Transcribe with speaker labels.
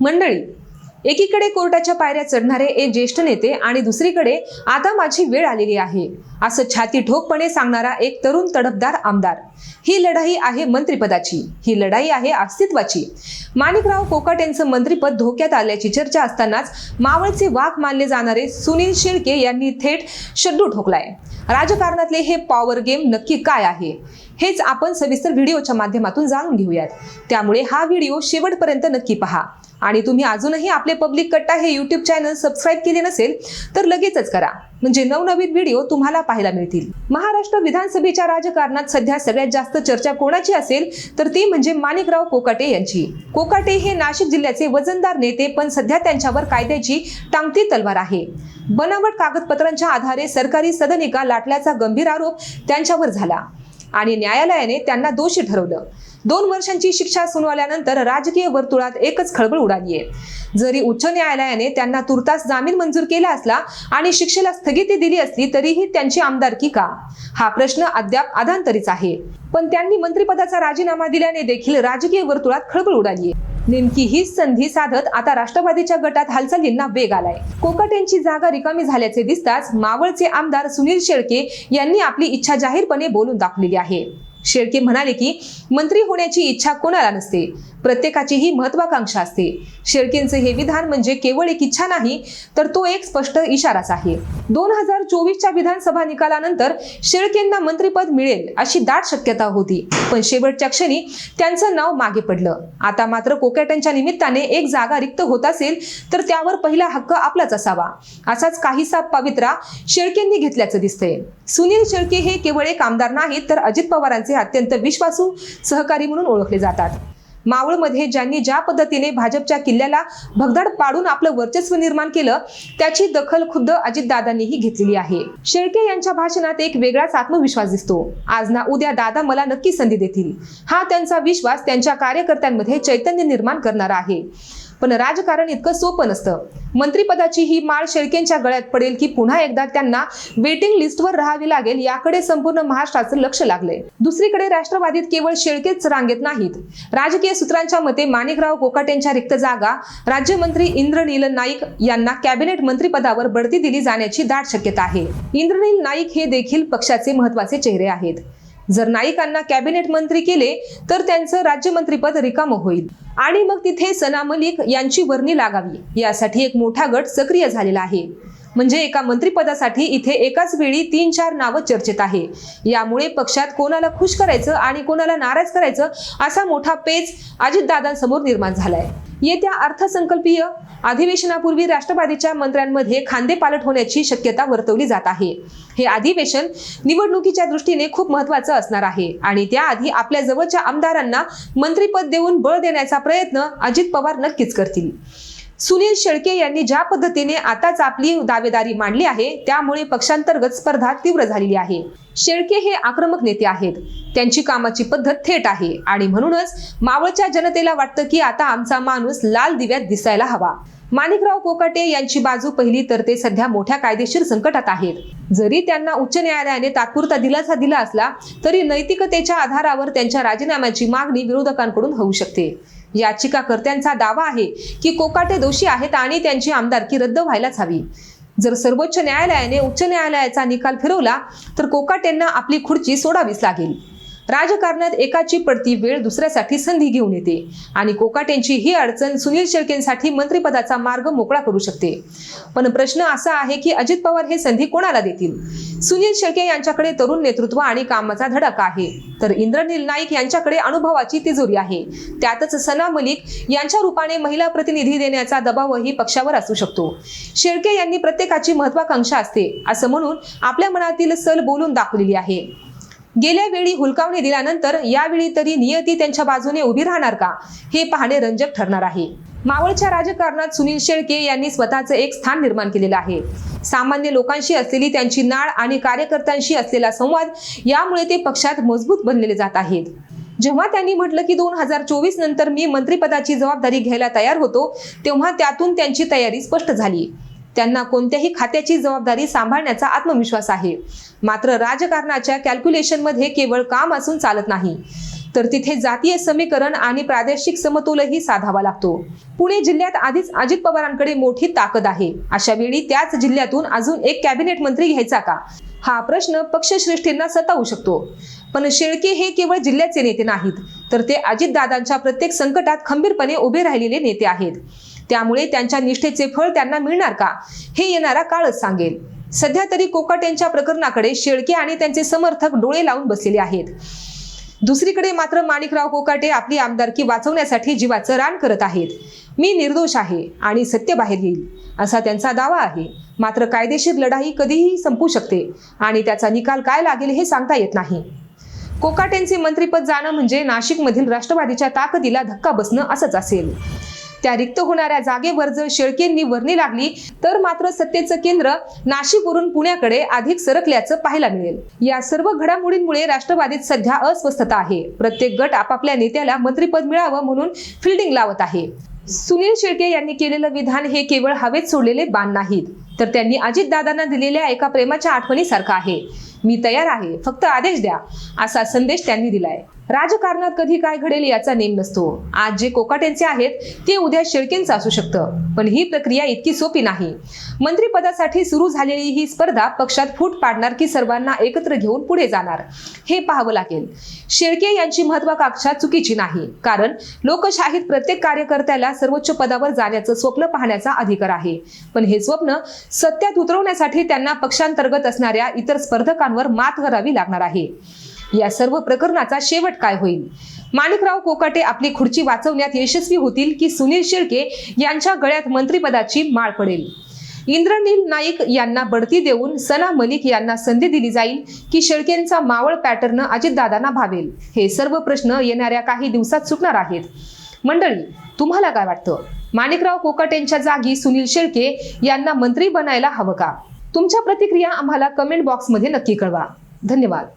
Speaker 1: मंडळी एकीकडे कोर्टाच्या पायऱ्या चढणारे एक ज्येष्ठ नेते आणि दुसरीकडे आता माझी वेळ आलेली आहे असं छाती ठोकपणे सांगणारा एक तरुण तडफदार आमदार. ही लढाई आहे मंत्रिपदाची. ही लढाई आहे अस्तित्वाची. माणिकराव कोकाट यांचं मंत्रिपद धोक्यात आल्याची चर्चा असतानाच मावळचे वाघ मानले जाणारे सुनील शेळके यांनी थेट शड्डू ठोकलाय. राजकारणातले हे पॉवर गेम नक्की काय आहे? हेच आपण सविस्तर व्हिडिओच्या माध्यमातून जाणून घेऊयात. त्यामुळे हा व्हिडिओ शेवटपर्यंत नक्की पहा. आणि तुम्ही अजूनही आपले पब्लिक कट्टा हे युट्यूब चॅनल सबस्क्राईब केले नसेल तर लगेचच करा. म्हणजे नवनवीन व्हिडिओ तुम्हाला पाहायला मिळतील. महाराष्ट्र विधानसभेच्या राजकारणात सध्या सगळ्यात जास्त चर्चा कोणाची असेल तर ती म्हणजे माणिकराव कोकाटे यांची. कोकाटे हे नाशिक जिल्ह्याचे वजनदार नेते पण सध्या त्यांच्यावर कायद्याची टांगती तलवार आहे. बनावट कागदपत्रांच्या आधारे सरकारी सदनिका लाटल्याचा गंभीर आरोप त्यांच्यावर झाला. आणि न्यायालयाने त्यांना दोषी ठरवलं. दोन वर्षांची शिक्षा सुनावल्यानंतर राजकीय वर्तुळात एकच खळबळ उडाली आहे जरी उच्च न्यायालयाने त्यांना तुर्तास जामीन मंजूर केला असला आणि शिक्षेला स्थगिती दिली असली तरीही त्यांची आमदारकी का? हा प्रश्न अद्याप अधांतरीच आहे. पण त्यांनी मंत्रिपदाचा राजीनामा दिल्याने देखील राजकीय वर्तुळात खळबळ उडाली आहे नेमकी हीच संधी साधत आता राष्ट्रवादीच्या गटात हालचालींना वेग आलाय. कोकट यांची जागा रिकामी झाल्याचे दिसताच मावळचे आमदार सुनील शेळके यांनी आपली इच्छा जाहीरपणे बोलून दाखवलेली आहे. शेळके म्हणाले की मंत्री होण्याची इच्छा कोणाला नसते? प्रत्येकाची ही महत्वाकांक्षा असते. शेळकेंचे हे विधान म्हणजे केवळ एक इच्छा नाही तर तो एक स्पष्ट इशाराच आहे. दोन हजार चोवीसच्या विधानसभा निकालानंतर शेळकेंना मंत्रीपद मिळेल अशी दाट शक्यता होती. पण शेवटच्या क्षणी त्यांचं नाव मागे पडलं. आता मात्र कोकॅटनच्या निमित्ताने एक जागा रिक्त होत असेल तर त्यावर पहिला हक्क आपलाच असावा. असाच काहीसा पवित्रा शेळकेंनी घेतल्याचं दिसतंय. सुनील शेळके हे केवळ एक आमदार नाहीत तर अजित पवारांचे अत्यंत विश्वासू सहकारी म्हणून ओळखले जातात. मावळमध्ये ज्यांनी ज्या पद्धतीने भाजपच्या किल्ल्याला भगदाड पाडून आपलं वर्चस्व निर्माण केलं त्याची दखल खुद्द अजितदादांनीही घेतलेली आहे. शेळके यांच्या भाषणात एक वेगळाच आत्मविश्वास दिसतो. आज ना उद्या दादा मला नक्की संधी देतील. हा त्यांचा विश्वास त्यांच्या कार्यकर्त्यांमध्ये चैतन्य निर्माण करणारा आहे. पण राजकारण इतकं सोपं नसतं. मंत्रीपदाची ही माळ शेळकेंच्या गळ्यात पडेल की पुन्हा एकदा त्यांना वेटिंग लिस्टवर राहावी लागेल याकडे संपूर्ण महाराष्ट्राचं लक्ष लागलंय. दुसरीकडे राष्ट्रवादीत केवळ शेळकेच रांगेत नाहीत. राजकीय सूत्रांच्या मते माणिकराव कोकाटेंच्या रिक्त जागा राज्यमंत्री इंद्रनील नाईक यांना कॅबिनेट मंत्रीपदावर बढती दिली जाण्याची दाट शक्यता आहे. इंद्रनील नाईक हे देखील पक्षाचे महत्त्वाचे चेहरे आहेत. जर नाईकांना कॅबिनेट मंत्री केले तर त्यांचं राज्यमंत्रीपद रिकामं होईल. आणि मग तिथे सना मलिक यांची वर्णी लागावी यासाठी एक मोठा गट सक्रिय झालेला आहे. म्हणजे एका मंत्रिपदासाठी इथे एकाच वेळी तीन चार नावं चर्चेत आहे. यामुळे पक्षात कोणाला खुश करायचं आणि कोणाला नाराज करायचं असा मोठा पेच अजितदादांसमोर निर्माण झालाय. येत्या अर्थसंकल्पीय अधिवेशनापूर्वी राष्ट्रवादीच्या मंत्र्यांमध्ये खांदेपालट होण्याची शक्यता वर्तवली जात आहे. हे अधिवेशन निवडणुकीच्या दृष्टीने खूप महत्वाचं असणार आहे आणि त्याआधी आपल्या जवळच्या आमदारांना मंत्रीपद देऊन बळ देण्याचा प्रयत्न अजित पवार नक्कीच करतील. सुनील शेळके यांनी ज्या पद्धतीने आताच आपली दावेदारी मांडली आहे त्यामुळे पक्षांतर्गत स्पर्धा तीव्र झालेली आहे. शेळके हे आक्रमक नेते आहेत. त्यांची कामाची पद्धत थेट आहे आणि म्हणूनच मावळच्या जनतेला वाटतं की आता आमचा माणूस लाल दिव्यात दिसायला हवा. माणिकराव कोकाटे यांची बाजू पहिली तर ते सध्या मोठ्या कायदेशीर संकटात आहेत. जरी त्यांना उच्च न्यायालयाने तात्पुरता दिलासा दिला असला तरी नैतिकतेच्या आधारावर त्यांच्या राजीनाम्याची मागणी विरोधकांकडून होऊ शकते. याचिकाकर्त्यांचा दावा आहे की कोकाटे दोषी आहेत आणि त्यांची आमदारकी रद्द व्हायलाच हवी. जर सर्वोच्च न्यायालयाने उच्च न्यायालयाचा निकाल फिरवला तर कोकाटेंना आपली खुर्ची सोडावीच लागेल. राजकारणात एकाची पडती वेळ दुसऱ्यासाठी संधी घेऊन येते. आणि कोकाटेंची ही अडचण सुनील शेळकेंसाठी मंत्रिपदाचा मार्ग मोकळा करू शकते. पण प्रश्न असा आहे की अजित पवार हे संधी कोणाला देतील? सुनील शेळके यांच्याकडे तरुण नेतृत्व आणि कामाचा धडाका आहे. तर इंद्रनील नाईक यांच्याकडे अनुभवाची तिजोरी आहे. त्यातच सना मलिक यांच्या रूपाने महिला प्रतिनिधी देण्याचा दबावही पक्षावर असू शकतो. शेळके यांनी प्रत्येकाची महत्वाकांक्षा असते असं म्हणून आपल्या मनातील सल बोलून दाखवलेली आहे. गेल्या वेळी हुलकावणी दिल्यानंतर यावेळी तरी नियती त्यांच्या बाजूने उभी राहणार का? हे पाहणे रंजक ठरणार आहे. मावळच्या राजकारणात सुनील शेळके यांनी स्वतःचं एक स्थान निर्माण केलेलं आहे. सामान्य लोकांशी असलेली त्यांची नाळ आणि कार्यकर्त्यांशी असलेला संवाद यामुळे ते पक्षात मजबूत बनलेले जात आहेत. जेव्हा त्यांनी म्हटलं की दोन हजार चोवीस नंतर मी मंत्रिपदाची जबाबदारी घ्यायला तयार होतो तेव्हा त्यातून त्यांची तयारी स्पष्ट झाली. त्यांना कोणत्याही खात्याची जबाबदारी सांभाळण्याचा आत्मविश्वास आहे. मात्र राजकारणाच्या कॅल्क्युलेशनमध्ये केवळ काम असून चालत नाही. तर तिथे जातीय समीकरण आणि प्रादेशिक समतोलही साधावा लागतो. पुणे जिल्ह्यात आधीच अजित पवारांकडे मोठी ताकद आहे. अशा वेळी त्याच जिल्ह्यातून अजून एक कॅबिनेट मंत्री घ्यायचा का? हा प्रश्न पक्षश्रेष्ठींना सतावू शकतो. पण शेळके हे केवळ जिल्ह्याचे नेते नाहीत तर ते अजितदादांच्या प्रत्येक संकटात खंबीरपणे उभे राहिलेले नेते आहेत. त्यामुळे त्यांच्या निष्ठेचे फळ त्यांना मिळणार का? हे येणारा काळच सांगेल. सध्या तरी कोकाटेंच्या प्रकरणाकडे शेळके आणि त्यांचे समर्थक डोळे लावून बसलेले आहेत. दुसरीकडे मात्र माणिकराव कोकाटे आपली आमदारकी वाचवण्यासाठी जीवाचं रान करत आहेत. मी निर्दोष आहे आणि सत्य बाहेर येईल असा त्यांचा दावा आहे. मात्र कायदेशीर लढाई कधीही संपू शकते आणि त्याचा निकाल काय लागेल हे सांगता येत नाही. कोकाटेंचे मंत्रीपद जाणं म्हणजे नाशिकमधील राष्ट्रवादीच्या ताकदीला धक्का बसणं असंच असेल. त्या रिक्त होणाऱ्या जागेवर जर शेळकेंनी वर्णी लागली तर मात्र सत्तेचं केंद्र नाशिकवरून पुण्याकडे अधिक सरकल्याचं पाहायला मिळेल. या सर्व घडामोडींमुळे राष्ट्रवादीत सध्या अस्वस्थता आहे. प्रत्येक गट आपापल्या नेत्याला मंत्रीपद मिळावं म्हणून फिल्डिंग लावत आहे. सुनील शेळके यांनी केलेलं विधान हे केवळ हवेत सोडलेले बाण नाहीत तर त्यांनी अजितदादांना दिलेल्या एका प्रेमाच्या आठवणीसारखं आहे. मी तयार आहे. फक्त आदेश द्या असा संदेश त्यांनी दिलाय. राजकारणात कधी काय घडेल याचा नेम नसतो. आज जे कोकाटेंचे आहेत ते उद्या शेळकेंचं असू शकतं. पण ही प्रक्रिया इतकी सोपी नाही. मंत्रिपदासाठी सुरू झालेली ही स्पर्धा पक्षात फूट पाडणार की सर्वांना एकत्र घेऊन पुढे जाणार हे पाहावं लागेल. शेळके यांची महत्वाकांक्षा चुकीची नाही. कारण लोकशाहीत प्रत्येक कार्यकर्त्याला सर्वोच्च पदावर जाण्याचं स्वप्न पाहण्याचा अधिकार आहे. पण हे स्वप्न सत्यात उतरवण्यासाठी त्यांना पक्षांतर्गत असणाऱ्या इतर स्पर्धकांवर मात करावी लागणार आहे. या सर्व प्रकरणाचा शेवट काय होईल? माणिकराव कोकाटे आपली खुर्ची वाचवण्यात यशस्वी होतील की सुनील शेळके यांच्या गळ्यात मंत्रिपदाची माळ पडेल? इंद्रनील नाईक यांना बढती देऊन सना मलिक यांना संधी दिली जाईल की शेळकेंचा मावळ पॅटर्न अजितदादांना भावेल? हे सर्व प्रश्न येणाऱ्या काही दिवसात सुटणार आहेत. मंडळी तुम्हाला काय वाटतं? माणिकराव कोकाटेंच्या जागी सुनील शेळके यांना मंत्री बनायला हवं का? तुमच्या प्रतिक्रिया आम्हाला कमेंट बॉक्समध्ये नक्की कळवा. धन्यवाद.